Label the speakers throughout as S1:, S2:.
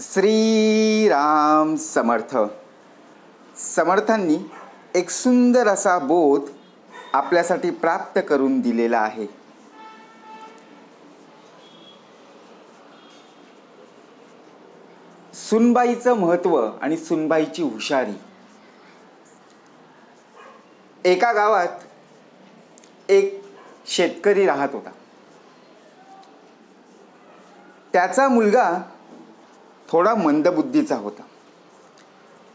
S1: श्रीराम समर्थ. समर्थांनी एक सुंदर असा बोध आपल्यासाठी प्राप्त करून दिलेला आहे. सुनबाईचं महत्त्व आणि सुनबाईची हुशारी. एका गावात एक शेतकरी राहत होता. त्याचा मुलगा थोडा मंदबुद्धीचा होता.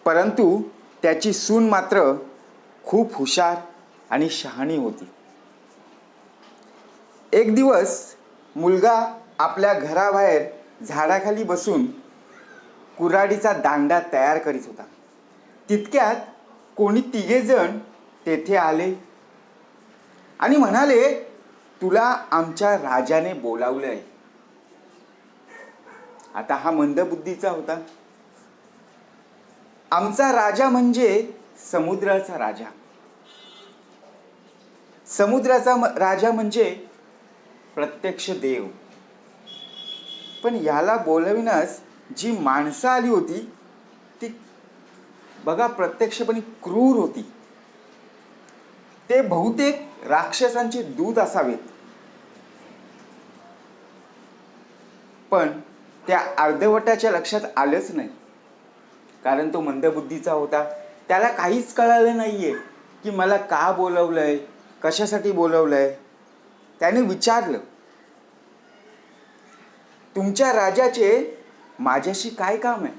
S1: परंतु त्याची सून मात्र खूप हुशार आणि शहाणी होती. एक दिवस मुलगा आपल्या घराबाहेर झाडाखाली बसून कुऱ्हाडीचा दांडा तयार करीत होता. तितक्यात कोणी तिघेजण तेथे आले आणि म्हणाले तुला आमच्या राजाने बोलावलं आहे आता हा मंदबुद्धीचा होता. आमचा राजा म्हणजे समुद्राचा राजा. समुद्राचा राजा म्हणजे प्रत्यक्ष देव. पण याला बोलविण्यास जी माणसं आली होती ती बघा प्रत्यक्षपणे क्रूर होती. ते बहुतेक राक्षसांचे दूध असावेत. पण त्या अर्धवटाच्या लक्षात आलंच नाही. कारण तो मंदबुद्धीचा होता. त्याला काहीच कळालं नाहीये की मला का बोलवलंय कशासाठी बोलवलंय. त्याने विचारलं तुमच्या राजाचे माझ्याशी काय काम आहे?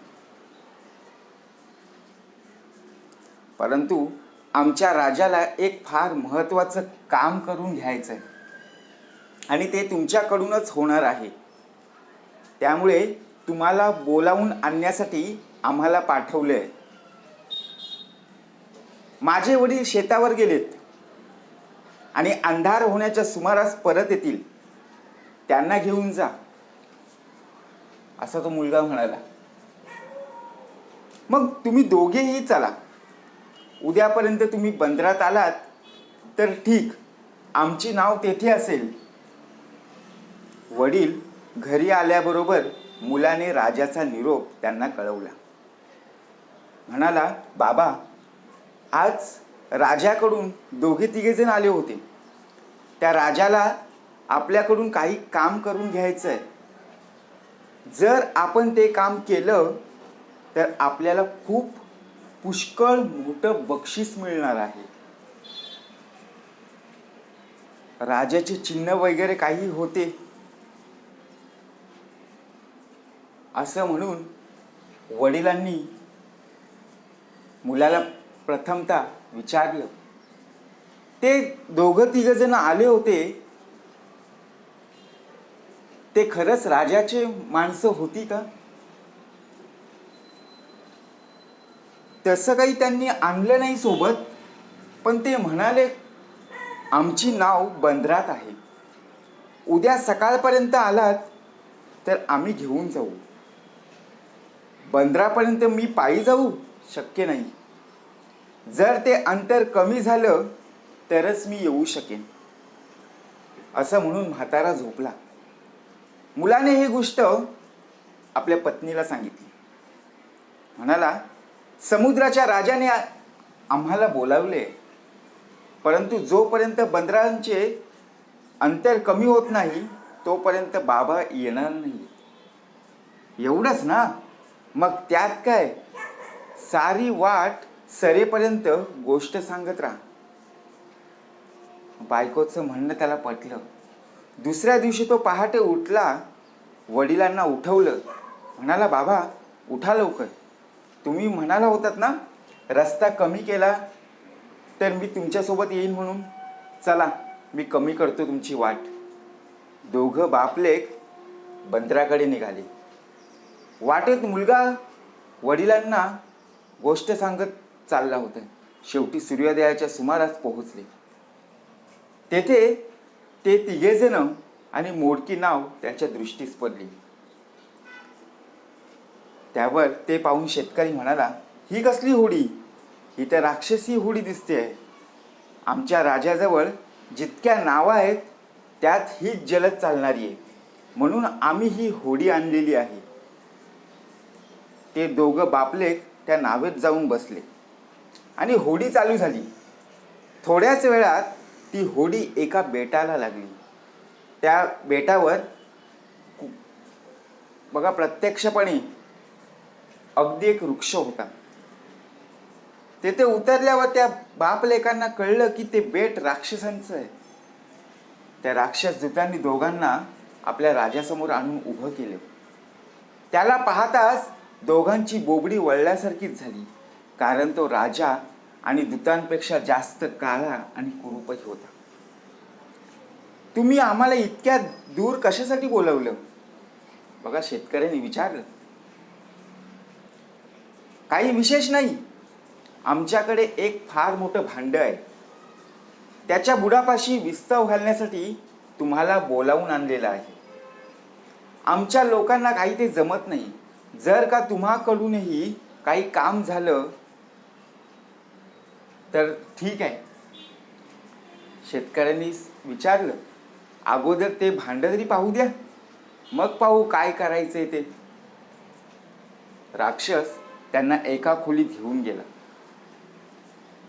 S1: परंतु आमच्या राजाला एक फार महत्वाचं काम करून घ्यायचं आहे आणि ते तुमच्याकडूनच होणार आहे. त्यामुळे तुम्हाला बोलावून आणण्यासाठी आम्हाला पाठवले आहे माझे वडील शेतावर गेलेत. आणि अंधार होण्याच्या सुमारास परत येतील. त्यांना घेऊन जा. असा तो मुलगा म्हणाला. मग तुम्ही दोघेही चला. उद्यापर्यंत तुम्ही बंदरात आलात तर ठीक. आमची नाव तेथे असेल. वडील घरी आल्याबरोबर मुलाने राजाचा निरोप त्यांना कळवला. म्हणाला बाबा आज राजाकडून दोघे तिघे जण आले होते. त्या राजाला आपल्याकडून काही काम करून घ्यायचं आहे जर आपण ते काम केलं तर आपल्याला खूप पुष्कळ मोठं बक्षीस मिळणार आहे. राजाचे चिन्ह वगैरे काही होते. असं म्हणून वडिलांनी मुलाला प्रथमता विचारलं. ते दोघं तिघ जण आले होते. ते खरंच राजाचे माणसं होती का? तसं काही त्यांनी आणलं नाही सोबत पण ते म्हणाले आमची नाव बंदरात आहे. उद्या सकाळपर्यंत आलात तर आम्ही घेऊन जाऊ. बंदरापर्यंत मी पायी जाऊ? शक्य नाही. जर ते अंतर कमी झालं तरच मी येऊ शकेन. असं म्हणून म्हातारा झोपला. मुलाने ही गोष्ट आपल्या पत्नीला सांगितली. म्हणाला समुद्राच्या राजाने आम्हाला बोलावले परंतु जोपर्यंत बंदरांचे अंतर कमी होत नाही तोपर्यंत बाबा येणार नाही. एवढंच ना? मग त्यात काय? सारी वाट सरेपर्यंत गोष्ट सांगत राहा. बायकोचं म्हणणं त्याला पटलं. दुसऱ्या दिवशी तो पहाटे उठला वडिलांना उठवलं. म्हणाला बाबा उठा लवकर. तुम्ही म्हणाला होतात ना रस्ता कमी केला तर मी तुमच्यासोबत येईन म्हणून. चला मी कमी करतो तुमची वाट. दोघं बापलेक बंदराकडे निघाले. वाटेत मुलगा वडिलांना गोष्ट सांगत चालला होता. शेवटी सूर्योदयाच्या सुमारास पोहोचले. तेथे ते तिघेजण आणि मोडकी नाव त्याच्या दृष्टीस पडली. त्यावर ते पाहून शेतकरी म्हणाला ही कसली होडी? ही तर राक्षसी होडी दिसते. आहे आमच्या राजाजवळ जितक्या नावं आहेत त्यात हीच जलद चालणारी आहे. म्हणून आम्ही ही होडी आणलेली आहे. ते दोघं बापलेक त्या नावेत जाऊन बसले. आणि होडी चालू झाली. थोड्याच वेळात ती होडी एका बेटाला लागली. त्या बेटावर बघा प्रत्यक्षपणे अगदी एक वृक्ष होता. तेथे उतरल्यावर त्या बापलेकांना कळलं की ते बेट राक्षसांचं आहे. त्या राक्षस दूतांनी दोघांना आपल्या राजासमोर आणून उभं केलं. त्याला पाहताच दोघांची बोबडी वळल्यासारखीच झाली. कारण तो राजा आणि दूतांपेक्षा जास्त काळा आणि कुरूपही होता. तुम्ही आम्हाला इतक्या दूर कशासाठी बोलवलं? बघा शेतकऱ्यांनी विचारलं. काही विशेष नाही. आमच्याकडे एक फार मोठं भांड आहे. त्याच्या बुडापाशी विस्तव घालण्यासाठी तुम्हाला बोलावून आणलेलं आहे. आमच्या लोकांना काही ते जमत नाही. जर का तुम्हाकडूनही काही काम झालं तर ठीक आहे. शेतकऱ्यांनी विचारलं अगोदर ते भांड तरी पाहू द्या. मग पाहू काय करायचंय ते. राक्षस त्यांना एका खोलीत घेऊन गेला.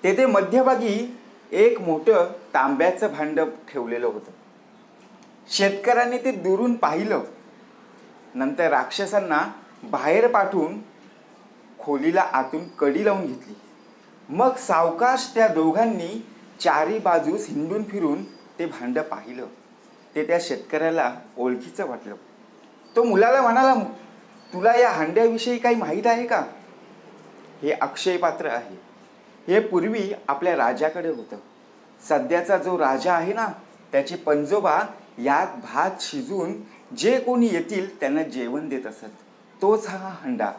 S1: तेथे मध्यभागी एक मोठं तांब्याचं भांड ठेवलेलं होतं. शेतकऱ्यांनी ते दुरून पाहिलं. नंतर राक्षसांना बाहेर पाठवून खोलीला आतून कडी लावून घेतली. मग सावकाश त्या दोघांनी चारी बाजूस हिंडून फिरून ते भांड पाहिलं. ते त्या शेतकऱ्याला ओळखीचं वाटलं. तो मुलाला म्हणाला तुला या हांड्याविषयी काही माहीत आहे का? हे अक्षय पात्र आहे. हे पूर्वी आपल्या राजाकडे होतं. सध्याचा जो राजा आहे ना त्याचे पंजोबा यात भात शिजून जे कोणी येतील त्यांना जेवण देत असत. तोच हा हंडा.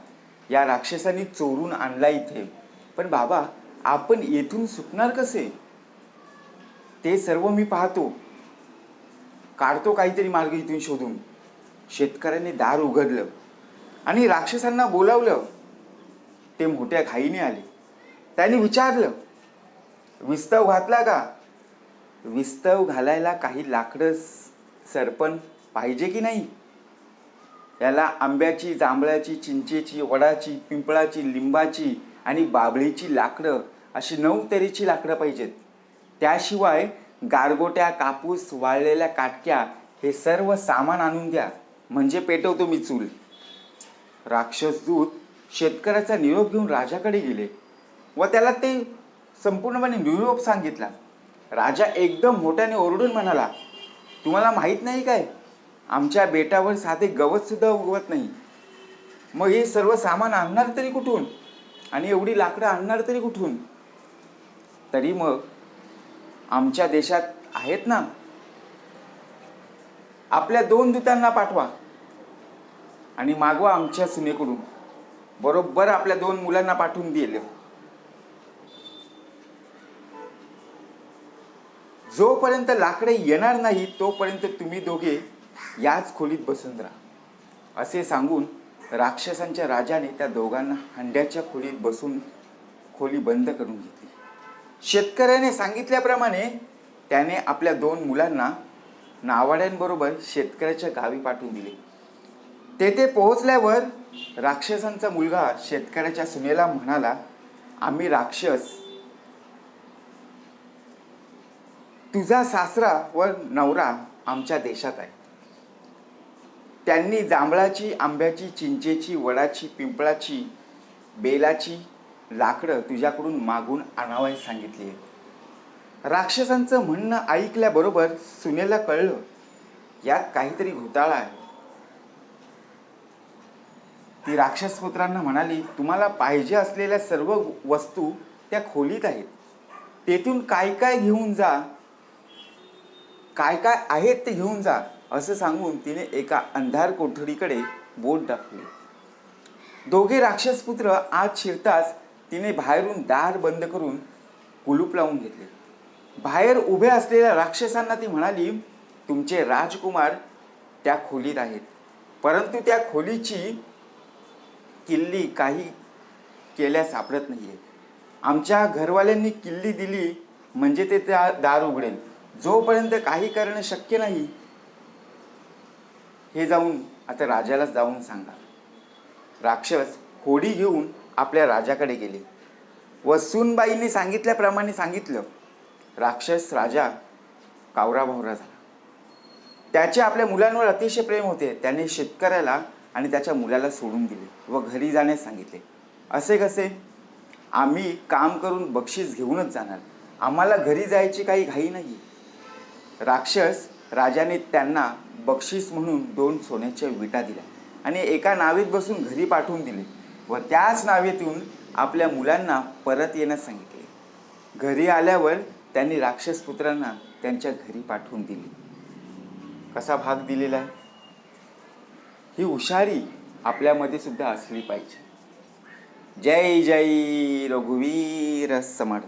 S1: या राक्षसांनी चोरून आणला इथे. पण बाबा आपण येथून सुटणार कसे? ते सर्व मी पाहतो. काढतो काहीतरी मार्ग इथून शोधून. शेतकऱ्याने दार उघडलं आणि राक्षसांना बोलावलं. ते मोठ्या घाईने आले. त्यांनी विचारलं विस्तव घातला का? विस्तव घालायला काही लाकडं सरपण पाहिजे की नाही? याला आंब्याची जांभळाची चिंचेची वडाची पिंपळाची लिंबाची आणि बाबळीची लाकडं अशी नऊ तऱ्हेची लाकडं पाहिजेत. त्याशिवाय गारगोट्या कापूस वाळलेल्या काटक्या हे सर्व सामान आणून द्या. म्हणजे पेटवतो मी चूल. राक्षस दूत शेतकऱ्याचा निरोप घेऊन राजाकडे गेले व त्याला ते संपूर्णपणे निरोप सांगितला. राजा एकदम मोठ्याने ओरडून म्हणाला तुम्हाला माहीत नाही काय? आमच्या बेटावर साधे गवत सुद्धा उगवत नाही. मग हे सर्व सामान आणणार तरी कुठून? आणि एवढी लाकडं आणणार तरी कुठून? तरी मग आमच्या देशात आहेत ना? आपल्या दोन दूतांना पाठवा आणि मागवा आमच्या सुनेकडून बरोबर आपल्या दोन मुलांना पाठवून दिले. जोपर्यंत लाकडे येणार नाही तोपर्यंत तुम्ही दोघे याच खोलीत बसून राहा. असे सांगून राक्षसांच्या राजाने त्या दोघांना हंड्याच्या खोलीत बसून खोली बंद करून घेतली. शेतकऱ्याने सांगितल्याप्रमाणे त्याने आपल्या दोन मुलांना नावाड्यांबरोबर शेतकऱ्याच्या गावी पाठवून दिले. तेथे पोहोचल्यावर राक्षसांचा मुलगा शेतकऱ्याच्या सुनेला म्हणाला आम्ही राक्षस. तुझा सासरा व नवरा आमच्या देशात आहे. त्यांनी जांभळाची आंब्याची चिंचेची वडाची पिंपळाची बेलाची लाकडं तुझ्याकडून मागून आणावायला सांगितली. राक्षसांचं म्हणणं ऐकल्याबरोबर सुनेला कळलं यात काहीतरी घोटाळा आहे. ती राक्षस पुत्रांना म्हणाली तुम्हाला पाहिजे असलेल्या सर्व वस्तू त्या खोलीत आहेत. तेथून काय काय घेऊन जा काय काय आहेत ते घेऊन जा. असं सांगून तिने एका अंधार कोठडीकडे बोट दाखवली. दोघे राक्षसपुत्र आत शिरताच तिने बाहेरून दार बंद करून कुलूप लावून घेतले. बाहेर उभे असलेल्या राक्षसांना ती म्हणाली तुमचे राजकुमार त्या खोलीत आहेत. परंतु त्या खोलीची किल्ली काही केल्या सापडत नाहीये. आमच्या घरवाल्यांनी किल्ली दिली म्हणजे ते त्या दार उघडेल. जोपर्यंत काही करणं शक्य नाही हे जाऊन आता राजालाच जाऊन सांगा. राक्षस होडी घेऊन आपल्या राजाकडे गेले. व सूनबाईंनी सांगितल्याप्रमाणे सांगितलं. राक्षस राजा कावराभावरा झाला. त्याचे आपल्या मुलांवर अतिशय प्रेम होते. त्याने शेतकऱ्याला आणि त्याच्या मुलाला सोडून दिले व घरी जाण्यास सांगितले. असे कसे? आम्ही काम करून बक्षीस घेऊनच जाणार. आम्हाला घरी जायची काही घाई नाही. राक्षस राजाने त्यांना बक्षीस म्हणून दोन सोन्याच्या विटा दिल्या आणि एका नावेत बसून घरी पाठवून दिले व त्याच नावेतून आपल्या मुलांना परत येण्यास सांगितले. घरी आल्यावर त्यांनी राक्षस पुत्रांना त्यांच्या घरी पाठवून दिली. कसा भाग दिलेला आहे? ही हुशारी आपल्यामध्ये सुद्धा असली पाहिजे. जय जय रघुवीर समर्थ.